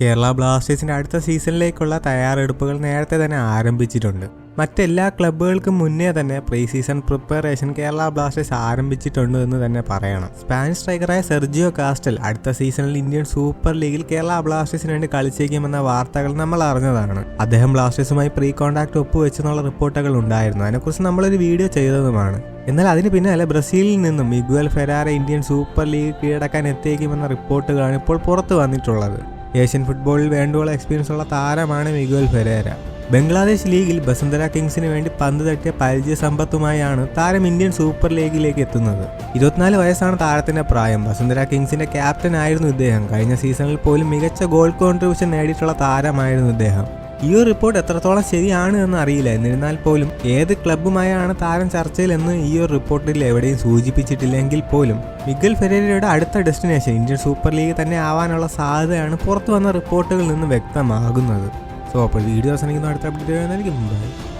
കേരള ബ്ലാസ്റ്റേഴ്സിന്റെ അടുത്ത സീസണിലേക്കുള്ള തയ്യാറെടുപ്പുകൾ നേരത്തെ തന്നെ ആരംഭിച്ചിട്ടുണ്ട്. മറ്റെല്ലാ ക്ലബ്ബുകൾക്കും മുന്നേ തന്നെ pre season preparation Kerala Blasters ആരംഭിച്ചിട്ടുണ്ട് എന്ന് തന്നെ പറയണം. സ്പാനിഷ് സ്ട്രൈക്കറായ സെർജിയോ കാസ്റ്റൽ അടുത്ത സീസണിൽ ഇന്ത്യൻ സൂപ്പർ ലീഗിൽ കേരള ബ്ലാസ്റ്റേഴ്സിന് വേണ്ടി കളിച്ചേക്കുമെന്ന വാർത്തകൾ നമ്മൾ അറിഞ്ഞതാണ്. അദ്ദേഹം ബ്ലാസ്റ്റേഴ്സുമായി പ്രീ കോൺടാക്ട് ഒപ്പുവെച്ചെന്നുള്ള റിപ്പോർട്ടുകൾ ഉണ്ടായിരുന്നു. അതിനെക്കുറിച്ച് നമ്മളൊരു വീഡിയോ ചെയ്തതുമാണ്. എന്നാൽ അതിന് പിന്നാലെ ബ്രസീലിൽ നിന്നും Miguel Ferrara Indian Super League കീഴടക്കാൻ എത്തിയേക്കുമെന്ന റിപ്പോർട്ടുകളാണ് ഇപ്പോൾ പുറത്തു വന്നിട്ടുള്ളത്. ഏഷ്യൻ ഫുട്ബോളിൽ വേണ്ടുവോളം എക്സ്പീരിയൻസ് ഉള്ള താരമാണ് മിഗുവൽ ഫെരേര ബംഗ്ലാദേശ് ലീഗിൽ ബസുന്ധര കിങ്സിന് വേണ്ടി പന്ത് തട്ടിയ പരിചയ സമ്പത്തുമായാണ് താരം ഇന്ത്യൻ സൂപ്പർ ലീഗിലേക്ക് എത്തുന്നത്. ഇരുപത്തിനാല് വയസ്സാണ് താരത്തിന്റെ പ്രായം. ബസന്തര കിങ്സിന്റെ ക്യാപ്റ്റൻ ആയിരുന്നു ഇദ്ദേഹം. കഴിഞ്ഞ സീസണിൽ പോലും മികച്ച ഗോൾ കോൺട്രിബ്യൂഷൻ നേടിയിട്ടുള്ള താരമായിരുന്നു ഇദ്ദേഹം. ഈ ഒരു റിപ്പോർട്ട് എത്രത്തോളം ശരിയാണ് എന്ന് അറിയില്ല. എന്നിരുന്നാൽ പോലും ഏത് ക്ലബ്ബുമായാണ് താരം ചർച്ചയിൽ എന്ന് ഈ ഒരു റിപ്പോർട്ടിൽ എവിടെയും സൂചിപ്പിച്ചിട്ടില്ലെങ്കിൽ പോലും മിഗൽ ഫെരേരയുടെ അടുത്ത ഡെസ്റ്റിനേഷൻ ഇന്ത്യൻ സൂപ്പർ ലീഗ് തന്നെ ആവാനുള്ള സാധ്യതയാണ് പുറത്തു വന്ന റിപ്പോർട്ടുകളിൽ നിന്ന് വ്യക്തമാകുന്നത്. സോ അപ്പോൾ വീഡിയോ അവസാനിക്കുന്ന അടുത്ത അപ്ഡേറ്റ് ബൈ